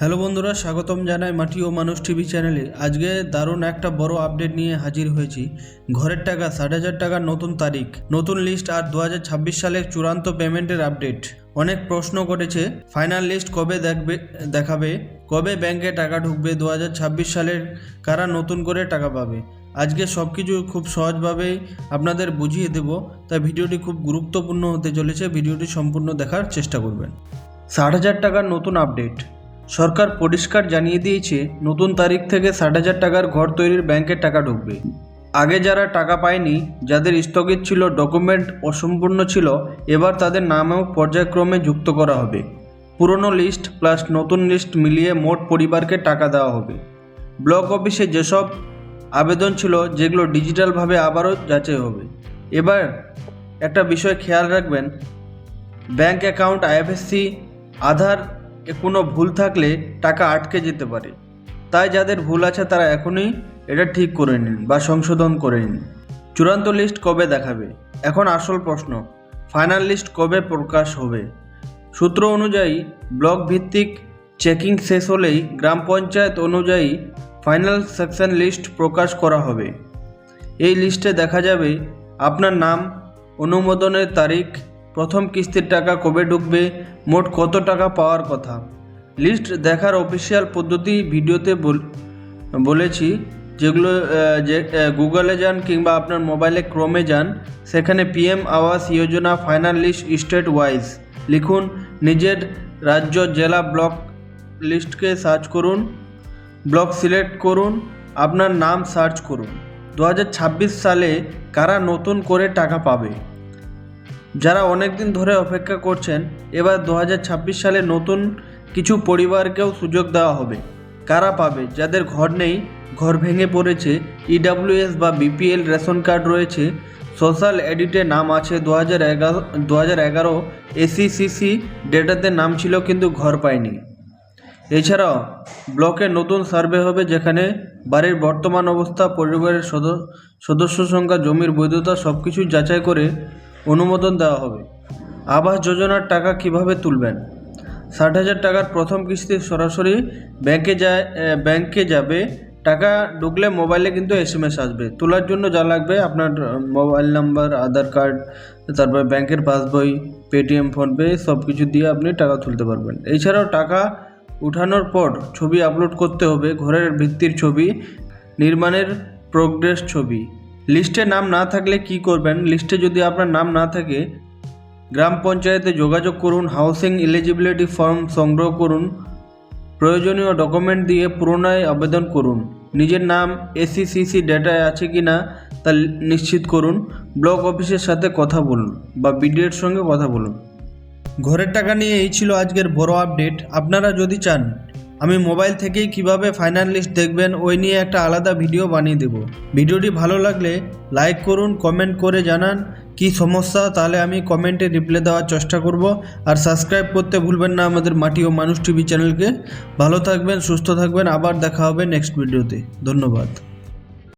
Hello বন্ধুরা, স্বাগতম জানাই মাটি ও মানুষ টিভি চ্যানেলে। আজকে দারুণ একটা বড় আপডেট নিয়ে হাজির হয়েছি। ঘরের টাকা, ষাট হাজার টাকার নতুন তারিখ। নতুন লিস্ট আর দু হাজার ছাব্বিশ সালের চূড়ান্ত পেমেন্টের আপডেট অনেক প্রশ্ন করেছে ফাইনাল লিস্ট কবে দেখবে, দেখাবে? কবে ব্যাংকে টাকা ঢুকবে? দু হাজার ছাব্বিশ সালের কারা নতুন করে টাকা পাবে? আজকে সব কিছু খুব সহজভাবেই আপনাদের বুঝিয়ে দেব। তাই ভিডিওটি খুব গুরুত্বপূর্ণ হতে চলেছে। ভিডিওটি সম্পূর্ণ দেখার চেষ্টা করবেন। ষাট হাজার টাকার নতুন আপডেট সরকার পরিষ্কার জানিয়ে দিয়েছে, নতুন তারিখ থেকে ষাট হাজার টাকার ঘর তৈরির ব্যাংকে টাকা ঢুকবে। আগে যারা টাকা পায়নি, যাদের স্থগিত ছিল ডকুমেন্ট অসম্পূর্ণ ছিল, এবার তাদের নামেও পর্যায়ক্রমে যুক্ত করা হবে। পুরনো লিস্ট প্লাস নতুন লিস্ট মিলিয়ে মোট পরিবারকে টাকা দেওয়া হবে। ব্লক অফিসে যেসব আবেদন ছিল, যেগুলো ডিজিটালভাবে আবারও যাচাই হবে। এবার একটা বিষয় খেয়াল রাখবেন, ব্যাংক অ্যাকাউন্ট, আইএফএসসি, আধার কোনো ভুল থাকলে টাকা আটকে যেতে পারে। তাই যাদের ভুল আছে তারা এখনই এটা ঠিক করে নিন বা সংশোধন করে নিন। চূড়ান্ত লিস্ট কবে দেখাবে? এখন আসল প্রশ্ন ফাইনাল লিস্ট কবে প্রকাশ হবে? সূত্র অনুযায়ী ব্লক ভিত্তিক চেকিং শেষ হলেই গ্রাম পঞ্চায়েত অনুযায়ী ফাইনাল সেকশন লিস্ট প্রকাশ করা হবে। এই লিস্টে দেখা যাবে আপনার নাম, অনুমোদনের তারিখ প্রথম কিস্তির টাকা কবে ঢুকবে, মোট কত টাকা পাওয়ার কথা। লিস্ট দেখার অফিসিয়াল পদ্ধতি ভিডিওতে বল- বলেছি, যেগুলো যে গুগলে যান কিংবা আপনার মোবাইলে ক্রমে যান, সেখানে PM Awas Yojana final list state wise. লিখুন, নিজের রাজ্য জেলা ব্লক লিস্টকে সার্চ করুন, ব্লক সিলেক্ট করুন, আপনার নাম সার্চ করুন। দু হাজার ছাব্বিশ সালে কারা নতুন করে টাকা পাবে? যারা অনেক দিন ধরে অপেক্ষা করছেন, এবার দু হাজার ছাব্বিশ সালে নতুন কিছু পরিবারকেও সুযোগ দেওয়া হবে। কারা পাবে? যাদের ঘর নেই, ঘর ভেঙে পড়েছে ইডাব্লিউএস বা বিপিএল রেশন কার্ড রয়েছে, সোশ্যাল এডিটে নাম আছে, দু হাজার এগারো, দু হাজার এগারো এসিসিসি ডেটাতে নাম ছিল কিন্তু ঘর পায়নি। এছাড়াও, ব্লকে নতুন সার্ভে হবে যেখানে বাড়ির বর্তমান অবস্থা, পরিবারের সদ- সদস্য সংখ্যা, জমির বৈধতা সব কিছু যাচাই করে অনুমোদন দেওয়া হবে। আবাস যোজনার টাকা কীভাবে তুলবেন? ষাট হাজার টাকার প্রথম কিস্তি সরাসরি ব্যাংকে যায় ব্যাংকে যাবে। টাকা ঢুকলে মোবাইলে কিন্তু এস এম এস আসবে। তোলার জন্য যা লাগবে, আপনার মোবাইল নাম্বার, আধার কার্ড, তারপর ব্যাংকের পাসবই, পেটিএম, ফোনপে সব কিছু দিয়ে আপনি টাকা তুলতে পারবেন। এছাড়াও টাকা উঠানোর পর ছবি আপলোড করতে হবে, ঘরের ভিত্তির ছবি, নির্মাণের প্রোগ্রেস ছবি। লিস্টে নাম না থাকলে কি করবেন? লিস্টে যদি আপনার নাম না থাকে, গ্রাম পঞ্চায়েতে যোগাযোগ করুন হাউসিং এলিজিবিলিটি ফর্ম সংগ্রহ করুন, প্রয়োজনীয় ডকুমেন্ট দিয়ে পুনরায় আবেদন করুন। নিজের নাম এসিসিসি ডেটায় আছে কি না তা নিশ্চিত করুন। ব্লক অফিসের সাথে কথা বলুন বা বিডিওর সঙ্গে কথা বলুন। ঘরের টাকা নিয়ে এই ছিল আজকের বড় আপডেট আপনারা যদি চান আমি মোবাইল থেকেই কীভাবে ফাইনাল লিস্ট দেখবেন, ওই নিয়ে একটা আলাদা ভিডিও বানিয়ে দেব। ভিডিওটি ভালো লাগলে লাইক করুন কমেন্ট করে জানান, কি সমস্যা, তাহলে আমি কমেন্টে রিপ্লাই দেওয়ার চেষ্টা করব। আর সাবস্ক্রাইব করতে ভুলবেন না আমাদের মাটি ও মানুষ টিভি চ্যানেলকে ভালো থাকবেন, সুস্থ থাকবেন, আবার দেখা হবে নেক্সট ভিডিওতে ধন্যবাদ।